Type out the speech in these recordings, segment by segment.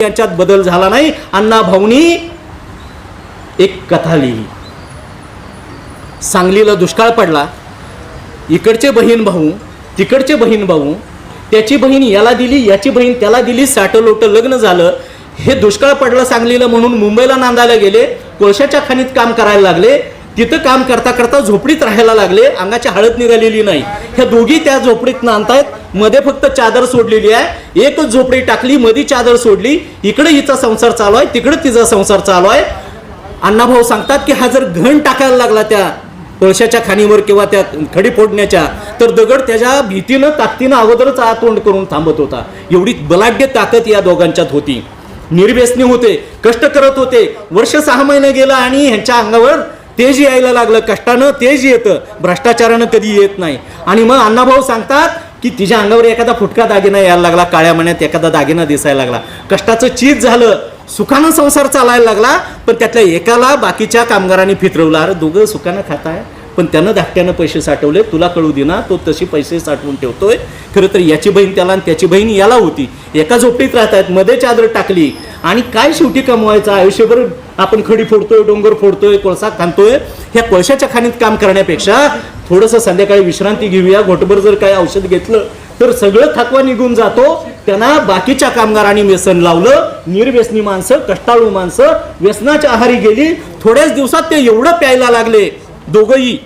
यांच्यात बदल झाला नाही. अण्णा भाऊनी एक कथा लिहिली. सांगलीला दुष्काळ पडला. इकडचे बहीण भाऊ तिकडचे बहीण भाऊ त्याची बहीण याला दिली याची बहीण त्याला दिली साठं लोटं लग्न झालं. हे दुष्काळ पडलं सांगलीला म्हणून मुंबईला नांदायला गेले. कोळशाच्या खाणीत काम करायला लागले. तिथं काम करता करता झोपडीत राहायला लागले. अंगाची हळद निघालेली नाही. ह्या दोघी त्या झोपडीत नांदतायत. मध्ये फक्त चादर सोडलेली आहे. एकच झोपडी टाकली मध्ये चादर सोडली. इकडे हिचा संसार चालू आहे तिकडे तिचा संसार चालू आहे. अण्णाभाऊ सांगतात की हा जर घण टाकायला लागला त्या कोळशाच्या खाणीवर किंवा त्या खडी फोडण्याच्या तर दगड त्याच्या भीतीनं ताकदीनं अगोदरच आतोंड करून थांबत होता. एवढी बलाढ्य ताकद या दोघांच्यात होती. निर्व्यसनी होते कष्ट करत होते. वर्ष सहा महिने गेलं आणि ह्यांच्या अंगावर तेज यायला लागलं कष्टानं तेज येतं भ्रष्टाचारानं कधी येत नाही. आणि मग अण्णाभाऊ सांगतात की तिच्या अंगावर एखादा फुटका दागिना यायला लागला काळ्या महिन्यात एखादा दागिना दिसायला लागला. कष्टाचं चीज झालं सुखानं संसार चालायला लागला पण त्यातल्या एकाला बाकीच्या कामगारांनी फिरवलं. अरे दोघं सुखानं खाताय पण त्यानं धाकट्यानं पैसे साठवले तुला कळू देना तो तशी पैसे साठवून ठेवतोय. खरं तर याची बहीण त्याला आणि त्याची बहीण याला होती. एका झोपडीत आहेत मध्ये चादर टाकली. आणि काय शेवटी कमवायचं? आयुष्यभर आपण खडी फोडतोय डोंगर फोडतोय कोळसा खाणतोय ह्या कोळशाच्या खाणीत काम करण्यापेक्षा थोडंसं संध्याकाळी विश्रांती घेऊया. घोटभर जर काही औषध घेतलं तर सगळं थकवा निघून जातो. त्यांना बाकीच्या कामगारांनी व्यसन लावलं. निर्व्यसनी माणसं कष्टाळू माणसं व्यसनाच्या आहारी गेली. थोड्याच दिवसात ते एवढं प्यायला लागले दोघंही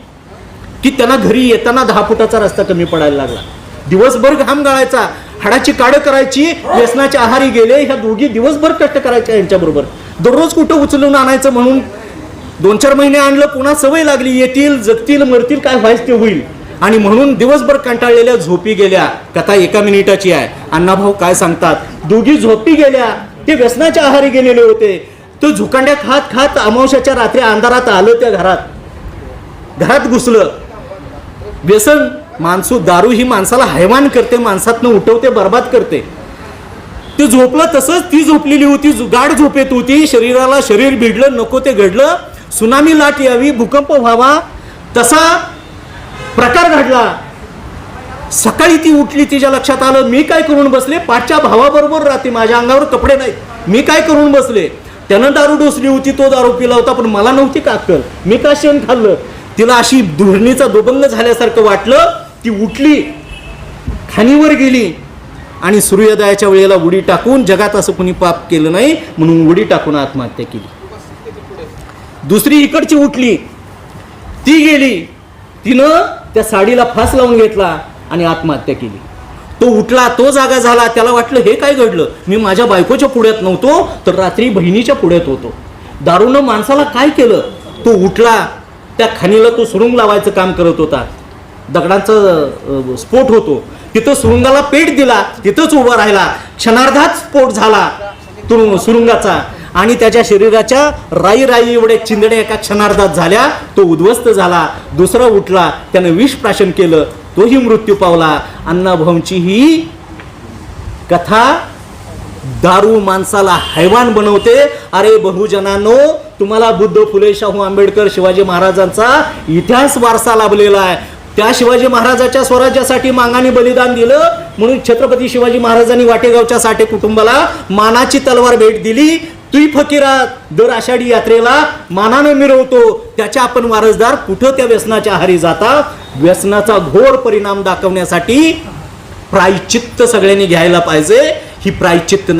की त्यांना घरी येताना दहा फुटाचा रस्ता कमी पडायला लागला. दिवसभर घाम गाळायचा हाडाची काढ करायची व्यसनाच्या आहारी गेले. ह्या दोघी दिवसभर कष्ट करायच्या यांच्याबरोबर. दररोज कुठं उचलून आणायचं म्हणून दोन चार महिने आणलं पुन्हा सवय लागली येतील जगतील मरतील काय व्हायचं ते होईल. आणि म्हणून दिवसभर कंटाळलेल्या झोपी गेल्या. कथा एका मिनिटाची आहे. अण्णाभाऊ काय सांगतात? दोघी झोपी गेल्या. ते व्यसनाच्या आहारी गेलेले होते. तो झुकांड्या खात खात अमावश्याच्या रात्री अंधारात आलं त्या घरात. घरात घुसलं. व्यसन माणसू दारू ही माणसाला हैवान करते माणसातनं उठवते बर्बाद करते. ते झोपलं तसंच ती झोपलेली होती जु- गाढ झोपेत होती. शरीराला शरीर भिडलं नको ते घडलं. सुनामी लाट यावी भूकंप व्हावा. तसा प्रकार घडला. सकाळी ती उठली तिच्या लक्षात आलं मी काय करून बसले? पाठच्या भावाबरोबर राहते माझ्या अंगावर कपडे नाहीत. मी काय करून बसले? त्यानं दारू डोसली होती तो दारू पिला होता पण मला नव्हती का मी का शेण खाल्लं? तिला अशी दुरणीचा दोबंग झाल्यासारखं वाटलं. ती उठली खाणीवर गेली. आणि सूर्योदयाच्या वेळेला उडी टाकून जगात असं कुणी पाप केलं नाही म्हणून उडी टाकून आत्महत्या केली. दुसरी इकडची उठली. ती गेली. तिनं त्या साडीला फास लावून घेतला आणि आत्महत्या केली. तो उठला तो जागा झाला. त्याला वाटलं हे काय घडलं? मी माझ्या बायकोच्या पुढ्यात नव्हतो तर रात्री बहिणीच्या पुढ्यात होतो. दारूनं माणसाला काय केलं? तो उठला. त्या खाणीला तो सुरुंग लावायचं काम करत होता. दगडांचा स्फोट होतो. तिथं सुरुंगाला पेट दिला तिथंच उभा राहिला. क्षणार्धात स्फोट झाला तुरुंग सुरुंगाचा. आणि त्याच्या शरीराच्या राई राई एवढ्या चिंदड्या एका क्षणार्धात झाल्या तो उद्ध्वस्त झाला. दुसरा उठला त्यानं विष प्राशन केलं तोही मृत्यू पावला. अण्णाभाऊंची ही कथा दारू माणसाला हैवान बनवते. अरे बहुजनांनो तुम्हाला बुद्ध फुले शाहू आंबेडकर शिवाजी महाराजांचा इतिहास वारसा लाभलेला आहे. त्या शिवाजी महाराजाच्या स्वराज्यासाठी मांगाने बलिदान दिलं. म्हणून छत्रपती शिवाजी महाराजांनी वाटेगावच्या साठे कुटुंबाला मानाची तलवार भेट दिली. तुई फकीरा दर आषाढी यात्रेला मानानं मिरवतो. त्याच्या आपण वारसदार कुठं त्या व्यसनाच्या आहारी जाता? व्यसनाचा घोर परिणाम दाखवण्यासाठी प्रायचित्त सगळ्यांनी घ्यायला पाहिजे. ही प्रायचित्त